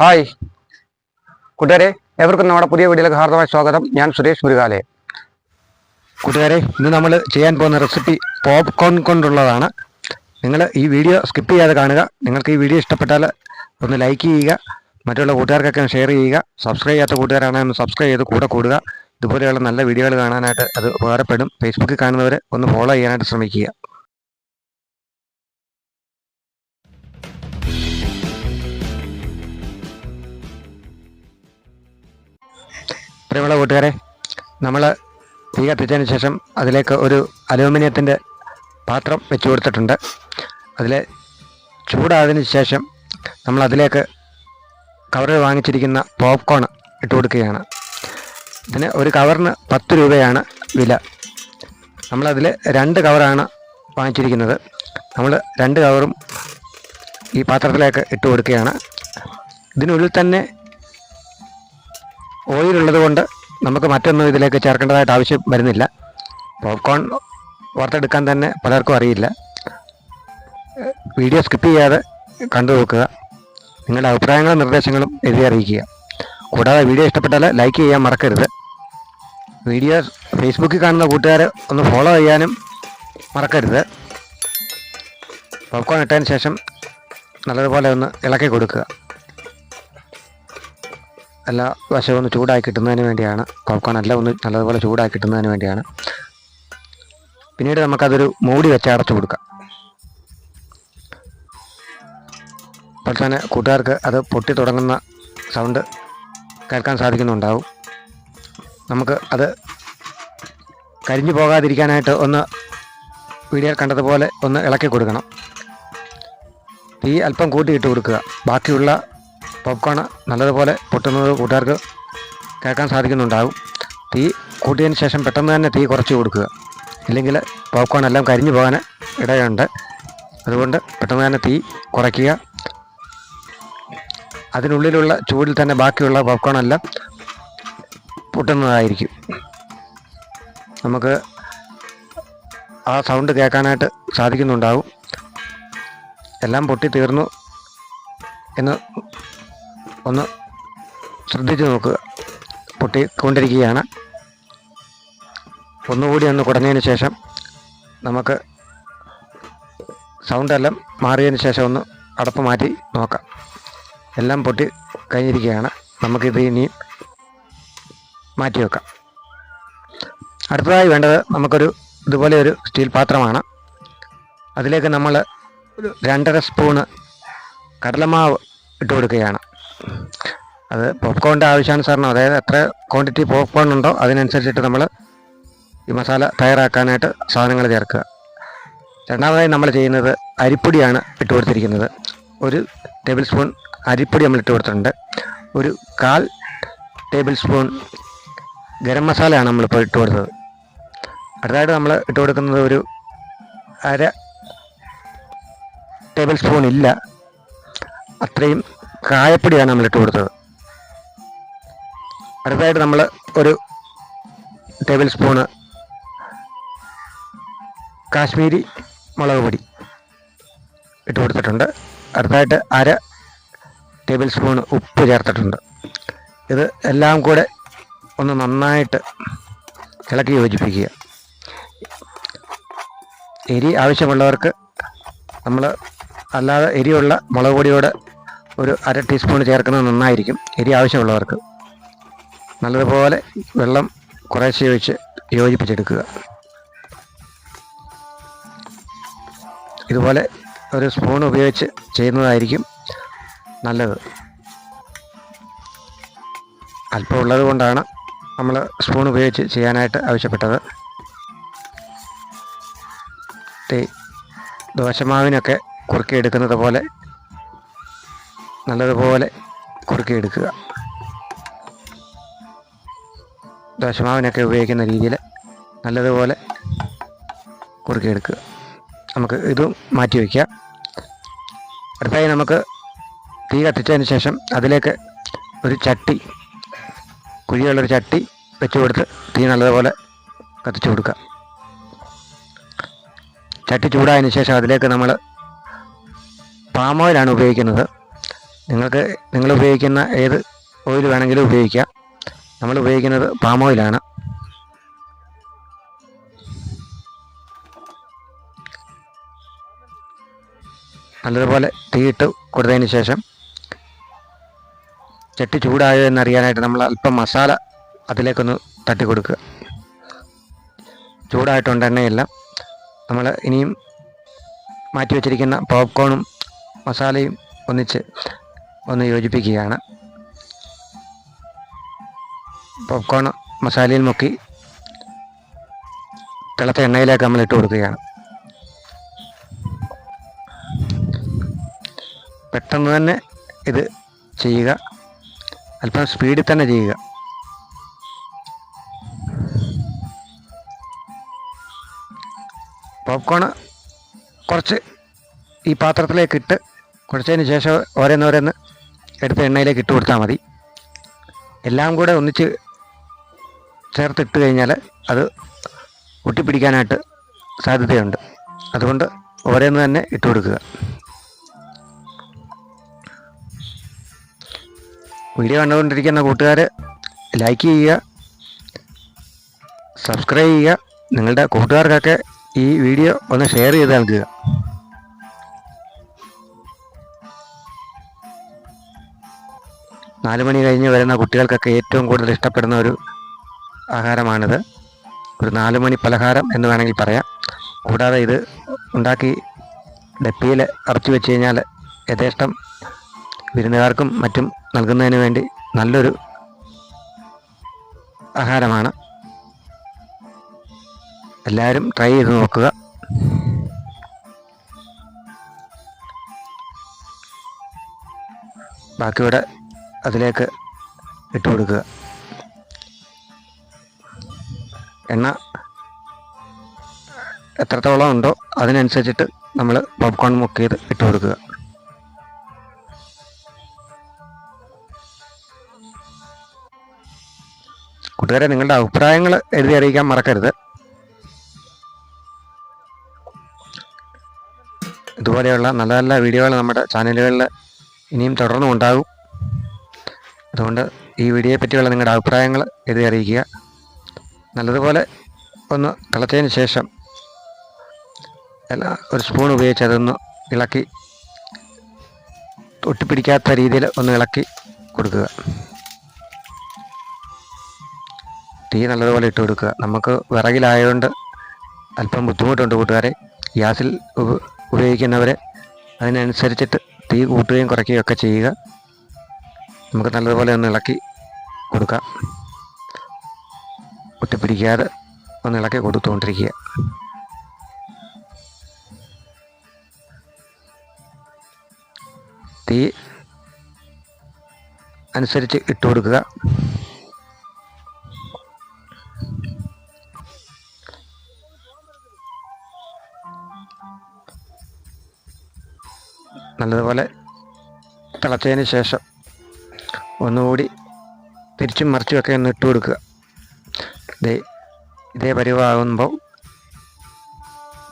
Hi. കൂട്ടുകാരെ എവർക്കും നമ്മുടെ പുതിയ വീഡിയോയിലേക്ക് ഹാർദമായ സ്വാഗതം. ഞാൻ സുരേഷ് മുരുകാലെ. കൂട്ടുകാരെ ഇന്ന് നമ്മൾ ചെയ്യാൻ പോകുന്ന റെസിപ്പി പോപ്കോൺ കൊണ്ടുള്ളതാണ്. നിങ്ങൾ ഈ വീഡിയോ സ്കിപ്പ് ചെയ്യാതെ കാണുക. നിങ്ങൾക്ക് ഈ വീഡിയോ ഇഷ്ടപ്പെട്ടാൽ ഒന്ന് ലൈക്ക് ചെയ്യുക. മറ്റുള്ള കൂട്ടുകാർക്കൊക്കെ ഷെയർ ചെയ്യുക. സബ്സ്ക്രൈബ് ചെയ്യാത്ത കൂട്ടുകാരാണെങ്കിൽ ഒന്ന് സബ്സ്ക്രൈബ് ചെയ്ത് കൂടെ കൂടുക. ഇതുപോലെയുള്ള നല്ല വീഡിയോകൾ കാണാനായിട്ട് അത് ഉപകാരപ്പെടും. ഫേസ്ബുക്കിൽ കാണുന്നവർ ഒന്ന് ഫോളോ ചെയ്യാനായിട്ട് ശ്രമിക്കുക. പ്രിയമുള്ള കൂട്ടുകാരെ നമ്മൾ തീ കത്തിച്ചതിന് ശേഷം അതിലേക്ക് ഒരു അലൂമിനിയത്തിന്റെ പാത്രം വെച്ച് കൊടുത്തിട്ടുണ്ട്. അതിൽ ചൂടായതിനു ശേഷം നമ്മൾ അതിലേക്ക് കവറിൽ വാങ്ങിച്ചിരിക്കുന്ന പോപ്കോൺ ഇട്ട് കൊടുക്കുകയാണ്. ഇതിന് ഒരു കവറിന് പത്ത് രൂപയാണ് വില. നമ്മളതിൽ രണ്ട് കവറാണ് വാങ്ങിച്ചിരിക്കുന്നത്. നമ്മൾ രണ്ട് കവറും ഈ പാത്രത്തിലേക്ക് ഇട്ട് കൊടുക്കുകയാണ്. ഇതിനുള്ളിൽ തന്നെ ഓയിൽ ഉള്ളത് കൊണ്ട് നമുക്ക് മറ്റൊന്നും ഇതിലേക്ക് ചേർക്കേണ്ടതായിട്ട് ആവശ്യം വരുന്നില്ല. പോപ്കോൺ വറുത്തെടുക്കാൻ തന്നെ പലർക്കും അറിയില്ല. വീഡിയോ സ്കിപ്പ് ചെയ്യാതെ കണ്ടു നോക്കുക. നിങ്ങളുടെ അഭിപ്രായങ്ങളും നിർദ്ദേശങ്ങളും എഴുതി അറിയിക്കുക. കൂടാതെ വീഡിയോ ഇഷ്ടപ്പെട്ടാൽ ലൈക്ക് ചെയ്യാൻ മറക്കരുത്. വീഡിയോ ഫേസ്ബുക്കിൽ കാണുന്ന കൂട്ടുകാരെ ഒന്ന് ഫോളോ ചെയ്യാനും മറക്കരുത്. പോപ്കോൺ ഇട്ടതിന് ശേഷം നല്ലതുപോലെ ഒന്ന് ഇളക്കി കൊടുക്കുക. എല്ലാ വശവും ഒന്ന് ചൂടാക്കി കിട്ടുന്നതിന് വേണ്ടിയാണ്. പോപ്കോൺ എല്ലാം ഒന്ന് നല്ലതുപോലെ ചൂടാക്കി കിട്ടുന്നതിന് വേണ്ടിയാണ്. പിന്നീട് നമുക്കതൊരു മൂടി വെച്ച് അടച്ചു കൊടുക്കാം. അപ്പോൾ തന്നെ കൂട്ടുകാർക്ക് അത് പൊട്ടി തുടങ്ങുന്ന സൗണ്ട് കേൾക്കാൻ സാധിക്കുന്നുണ്ടാവും. നമുക്ക് അത് കരിഞ്ഞു പോകാതിരിക്കാനായിട്ട് ഒന്ന് വീഡിയോ കണ്ടതുപോലെ ഒന്ന് ഇളക്കി കൊടുക്കണം. തീ അല്പം കൂട്ടിയിട്ട് കൊടുക്കുക. ബാക്കിയുള്ള പോപ്കോൺ നല്ലതുപോലെ പൊട്ടുന്നത് കൂട്ടുകാർക്ക് കേൾക്കാൻ സാധിക്കുന്നുണ്ടാകും. തീ കൂട്ടിയതിന് ശേഷം പെട്ടെന്ന് തന്നെ തീ കുറച്ച് കൊടുക്കുക. ഇല്ലെങ്കിൽ പോപ്കോൺ എല്ലാം കരിഞ്ഞു പോകാൻ ഇടയുണ്ട്. അതുകൊണ്ട് പെട്ടെന്ന് തന്നെ തീ കുറയ്ക്കുക. അതിനുള്ളിലുള്ള ചൂടിൽ തന്നെ ബാക്കിയുള്ള പോപ്കോൺ എല്ലാം പൊട്ടുന്നതായിരിക്കും. നമുക്ക് ആ സൗണ്ട് കേൾക്കാനായിട്ട് സാധിക്കുന്നുണ്ടാവും എല്ലാം പൊട്ടി തീർന്നു എന്ന് ഒന്ന് ശ്രദ്ധിച്ചു നോക്കുക പൊട്ടി പൊട്ടിക്കൊണ്ടിരിക്കുകയാണ് ഒന്നുകൂടി ഒന്ന് കുടഞ്ഞതിന് ശേഷം നമുക്ക് സൗണ്ടെല്ലാം മാറിയതിന് ശേഷം ഒന്ന് അടപ്പ് മാറ്റി നോക്കാം. എല്ലാം പൊട്ടി കഴിഞ്ഞിരിക്കുകയാണ്. നമുക്കിത് ഇനി മാറ്റി വെക്കാം. അടുത്തതായി വേണ്ടത് നമുക്കൊരു ഇതുപോലെ ഒരു സ്റ്റീൽ പാത്രമാണ്. അതിലേക്ക് നമ്മൾ ഒരു രണ്ടര സ്പൂണ് കടലമാവ് ഇട്ട് കൊടുക്കുകയാണ്. അത് പോപ്കോണിന്റെ ആവശ്യാനുസരണം അതായത് എത്ര ക്വാണ്ടിറ്റി പോപ്കോൺ ഉണ്ടോ അതിനനുസരിച്ചിട്ട് നമ്മൾ ഈ മസാല തയ്യാറാക്കാനായിട്ട് സാധനങ്ങൾ ചേർക്കുക. രണ്ടാമതായി നമ്മൾ ചെയ്യുന്നത് അരിപ്പൊടിയാണ് ഇട്ട് കൊടുത്തിരിക്കുന്നത്. ഒരു ടേബിൾ സ്പൂൺ അരിപ്പൊടി നമ്മൾ ഇട്ട് കൊടുത്തിട്ടുണ്ട്. ഒരു കാൽ ടേബിൾ സ്പൂൺ ഗരം മസാലയാണ് നമ്മളിപ്പോൾ ഇട്ട് കൊടുത്തത്. അടുത്തതായിട്ട് നമ്മൾ ഇട്ട് കൊടുക്കുന്നത് ഒരു അര ടേബിൾ സ്പൂൺ ഇല്ല. അത്രയും കായപ്പൊടിയാണ് നമ്മൾ ഇട്ട് കൊടുത്തത്. അടുത്തായിട്ട് നമ്മൾ ഒരു ടേബിൾ സ്പൂണ് കാശ്മീരി മുളക് പൊടി ഇട്ട് കൊടുത്തിട്ടുണ്ട്. അടുത്തായിട്ട് അര ടേബിൾ സ്പൂൺ ഉപ്പ് ചേർത്തിട്ടുണ്ട്. ഇത് എല്ലാം കൂടെ ഒന്ന് നന്നായിട്ട് ഇളക്കി യോജിപ്പിക്കുക. എരി ആവശ്യമുള്ളവർക്ക് നമ്മൾ അല്ലാതെ എരിയുള്ള മുളക് പൊടിയോട് ഒരു അര ടീസ്പൂൺ ചേർക്കുന്നത് നന്നായിരിക്കും. എരി ആവശ്യമുള്ളവർക്ക്. നല്ലതുപോലെ വെള്ളം കുറേശ്ശെ ഒഴിച്ച് യോജിപ്പിച്ചെടുക്കുക. ഇതുപോലെ ഒരു സ്പൂൺ ഉപയോഗിച്ച് ചെയ്യുന്നതായിരിക്കും നല്ലത്. അല്പം ഉള്ളത് കൊണ്ടാണ് നമ്മൾ സ്പൂൺ ഉപയോഗിച്ച് ചെയ്യാനായിട്ട് ആവശ്യപ്പെട്ടത്. ദോശമാവിനൊക്കെ കുറുക്കിയെടുക്കുന്നത് പോലെ നല്ലതുപോലെ കുറുക്കിയെടുക്കുക. ദോശമാവിനൊക്കെ ഉപയോഗിക്കുന്ന രീതിയിൽ നല്ലതുപോലെ കുറുക്കിയെടുക്കുക. നമുക്ക് ഇതും മാറ്റി വയ്ക്കുക അടുത്തായി നമുക്ക് തീ കത്തിച്ചതിന് ശേഷം അതിലേക്ക് ഒരു ചട്ടി കുഴിയുള്ളൊരു ചട്ടി വെച്ച് കൊടുത്ത് തീ നല്ലതുപോലെ കത്തിച്ചു കൊടുക്കുക. ചട്ടി ചൂടായതിന് ശേഷം അതിലേക്ക് നമ്മൾ പാം ഓയിലാണ് ഉപയോഗിക്കുന്നത്. നിങ്ങൾക്ക് നിങ്ങൾ ഉപയോഗിക്കുന്ന ഏത് ഓയിൽ വേണമെങ്കിലും ഉപയോഗിക്കാം. നമ്മൾ ഉപയോഗിക്കുന്നത് പാം ഓയിലാണ് നല്ലതുപോലെ തീയിട്ട് കൊടുത്തതിന് ശേഷം ചട്ടി ചൂടായോ എന്നറിയാനായിട്ട് നമ്മൾ അല്പം മസാല അതിലേക്കൊന്ന് തട്ടി കൊടുക്കുക. ചൂടായിട്ടുണ്ട് നമ്മൾ ഇനിയും മാറ്റി വച്ചിരിക്കുന്ന പോപ്കോണും മസാലയും ഒന്നിച്ച് ഒന്ന് യോജിപ്പിക്കുകയാണ്. പോപ്കോൺ മസാലയിൽ മുക്കി തിളത്ത എണ്ണയിലേക്ക് നമ്മൾ ഇട്ട് കൊടുക്കുകയാണ്. പെട്ടെന്ന് തന്നെ ഇത് ചെയ്യുക. അല്പം സ്പീഡിൽ തന്നെ ചെയ്യുക. പോപ്കോൺ കുറച്ച് ഈ പാത്രത്തിലേക്ക് ഇട്ട് കുറച്ചതിന് ശേഷം ഓരോന്നോരോന്ന് എടുത്ത് എണ്ണയിലേക്ക് ഇട്ട് കൊടുത്താൽ മതി. എല്ലാം കൂടെ ഒന്നിച്ച് ചേർത്തിട്ട് കഴിഞ്ഞാൽ അത് ഒട്ടിപ്പിടിക്കാനായിട്ട് സാധ്യതയുണ്ട്. അതുകൊണ്ട് ഓരോന്ന് തന്നെ ഇട്ട് കൊടുക്കുക. വീഡിയോ കണ്ടുകൊണ്ടിരിക്കുന്ന കൂട്ടുകാർ ലൈക്ക് ചെയ്യുക സബ്സ്ക്രൈബ് ചെയ്യുക. നിങ്ങളുടെ കൂട്ടുകാർക്കൊക്കെ ഈ വീഡിയോ ഒന്ന് ഷെയർ ചെയ്ത് നൽകുക നാല് മണി കഴിഞ്ഞ് വരുന്ന കുട്ടികൾക്കൊക്കെ ഏറ്റവും കൂടുതൽ ഇഷ്ടപ്പെടുന്ന ഒരു ആഹാരമാണിത്. ഒരു നാല് മണി പലഹാരം എന്ന് വേണമെങ്കിൽ പറയാം. കൂടാതെ ഇത് ഉണ്ടാക്കി ഡപ്പിയിൽ അറച്ചു വെച്ച് കഴിഞ്ഞാൽ യഥേഷ്ടം വിരുന്നുകാർക്കും മറ്റും നൽകുന്നതിന് വേണ്ടി നല്ലൊരു ആഹാരമാണ്. എല്ലാവരും ട്രൈ ചെയ്ത് നോക്കുക. ബാക്കിയുടെ അതിലേക്ക് ഇട്ട് കൊടുക്കുക. എണ്ണ എത്രത്തോളം ഉണ്ടോ അതിനനുസരിച്ചിട്ട് നമ്മൾ പോപ്കോൺ മുക്ക് ചെയ്ത് ഇട്ട് കൊടുക്കുക. കൂട്ടുകാരെ നിങ്ങളുടെ അഭിപ്രായങ്ങൾ എഴുതി അറിയിക്കാൻ മറക്കരുത്. ഇതുപോലെയുള്ള നല്ല നല്ല വീഡിയോകൾ നമ്മുടെ ചാനലുകളിൽ ഇനിയും തുടർന്നും ഉണ്ടാകും അതുകൊണ്ട് ഈ വീഡിയോയെ പറ്റിയുള്ള നിങ്ങളുടെ അഭിപ്രായങ്ങൾ എഴുതി അറിയിക്കുക. നല്ലതുപോലെ ഒന്ന് തിളച്ചതിന് ശേഷം എല്ലാ ഒരു സ്പൂൺ ഉപയോഗിച്ച് അതൊന്ന് ഇളക്കി ഒട്ടിപ്പിടിക്കാത്ത രീതിയിൽ ഒന്ന് ഇളക്കി കൊടുക്കുക. തീ നല്ലതുപോലെ ഇട്ട് കൊടുക്കുക. നമുക്ക് വിറകിലായതുകൊണ്ട് അല്പം ബുദ്ധിമുട്ടുണ്ട് കൂട്ടുകാരെ. ഗ്യാസിൽ ഉപ- ഉപയോഗിക്കുന്നവരെ അതിനനുസരിച്ചിട്ട് തീ കൂട്ടുകയും കുറയ്ക്കുകയും ഒക്കെ ചെയ്യുക. നമുക്ക് നല്ലതുപോലെ ഒന്ന് ഇളക്കി കൊടുക്കാം. ഒട്ടിപ്പിടിക്കാതെ ഒന്ന് ഇളക്കി കൊടുത്തുകൊണ്ടിരിക്കുക. തീ അനുസരിച്ച് ഇട്ടു കൊടുക്കുക. നല്ലതുപോലെ തിളച്ചതിന് ശേഷം ഒന്നുകൂടി തിരിച്ചും മറിച്ചുമൊക്കെ ഒന്ന് ഇട്ട് കൊടുക്കുക. ഇതേ ഇതേ പരിവാകുമ്പോൾ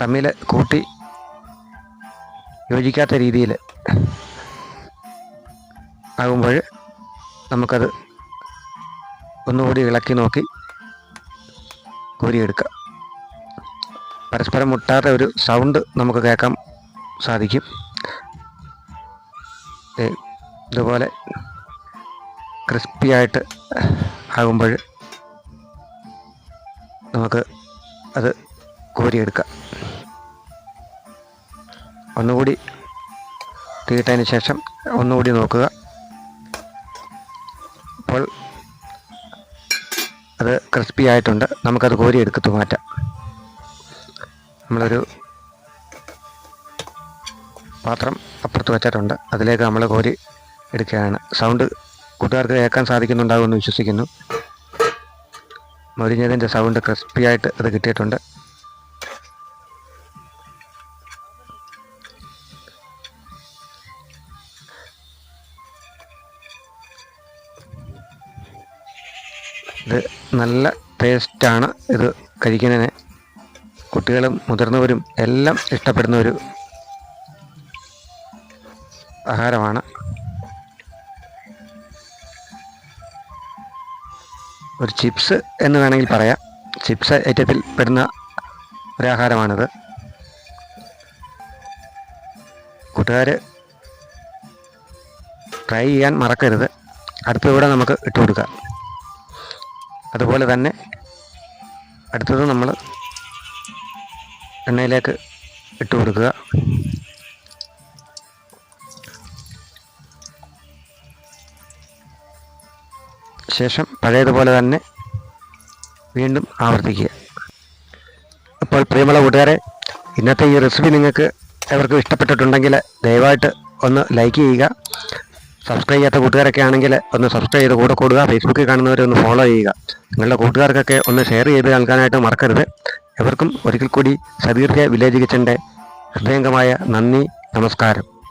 തമ്മിൽ കൂട്ടി യോജിക്കാത്ത രീതിയിൽ ആകുമ്പോൾ നമുക്കത് ഒന്നുകൂടി ഇളക്കി നോക്കി കോരിയെടുക്കാം. പരസ്പരം മുട്ടാത്ത ഒരു സൗണ്ട് നമുക്ക് കേൾക്കാൻ സാധിക്കും. ഇതുപോലെ ക്രിസ്പി ആയിട്ട് ആകുമ്പോൾ നമുക്ക് അത് കോരിയെടുക്കാം. ഒന്നുകൂടി തീട്ടതിന് ശേഷം ഒന്നുകൂടി നോക്കുക. അപ്പോൾ അത് ക്രിസ്പി ആയിട്ടുണ്ട് നമുക്കത് കോരി എടുക്കത്തു മാറ്റാം. നമ്മളൊരു പാത്രം അപ്പുറത്ത് വെച്ചിട്ടുണ്ട്. അതിലേക്ക് നമ്മൾ കോരി എടുക്കുകയാണ്. സൗണ്ട് കൂട്ടുകാർക്ക് കേൾക്കാൻ സാധിക്കുന്നുണ്ടാകുമെന്ന് വിശ്വസിക്കുന്നു. മൊരിഞ്ഞതിന്റെ സൗണ്ട് ക്രിസ്പിയായിട്ട് അത് കിട്ടിയിട്ടുണ്ട്. ഇത് നല്ല ടേസ്റ്റാണ് ഇത് കഴിക്കുന്നതിന്. കുട്ടികളും മുതിർന്നവരും എല്ലാം ഇഷ്ടപ്പെടുന്ന ഒരു ആഹാരമാണ്. ഒരു ചിപ്സ് എന്ന് വേണമെങ്കിൽ പറയാം. ചിപ്സ് ഐറ്റത്തിൽ പെടുന്ന ഒരാഹാരമാണിത്. കൂട്ടുകാർ ട്രൈ ചെയ്യാൻ മറക്കരുത്. അടുത്തതൂടെ നമുക്ക് ഇട്ട് കൊടുക്കാം. അതുപോലെ തന്നെ അടുത്തത് നമ്മൾ എണ്ണയിലേക്ക് ഇട്ട് കൊടുക്കുക. ശേഷം പഴയതുപോലെ തന്നെ വീണ്ടും ആവർത്തിക്കുക. അപ്പോൾ പ്രിയമുള്ള കൂട്ടുകാരെ ഇന്നത്തെ ഈ റെസിപ്പി നിങ്ങൾക്ക് എവർക്കും ഇഷ്ടപ്പെട്ടിട്ടുണ്ടെങ്കിൽ ദയവായിട്ട് ഒന്ന് ലൈക്ക് ചെയ്യുക. സബ്സ്ക്രൈബ് ചെയ്യാത്ത കൂട്ടുകാരൊക്കെ ആണെങ്കിൽ ഒന്ന് സബ്സ്ക്രൈബ് ചെയ്ത് കൂടെ കൂടുക. ഫേസ്ബുക്കിൽ കാണുന്നവരെ ഒന്ന് ഫോളോ ചെയ്യുക. നിങ്ങളുടെ കൂട്ടുകാർക്കൊക്കെ ഒന്ന് ഷെയർ ചെയ്ത് നൽകാനായിട്ട് മറക്കരുത്. എവർക്കും ഒരിക്കൽ കൂടി സദീർഘ വില്ലേജ് കിച്ചന്റെ ഹൃദയംഗമായ നന്ദി നമസ്കാരം.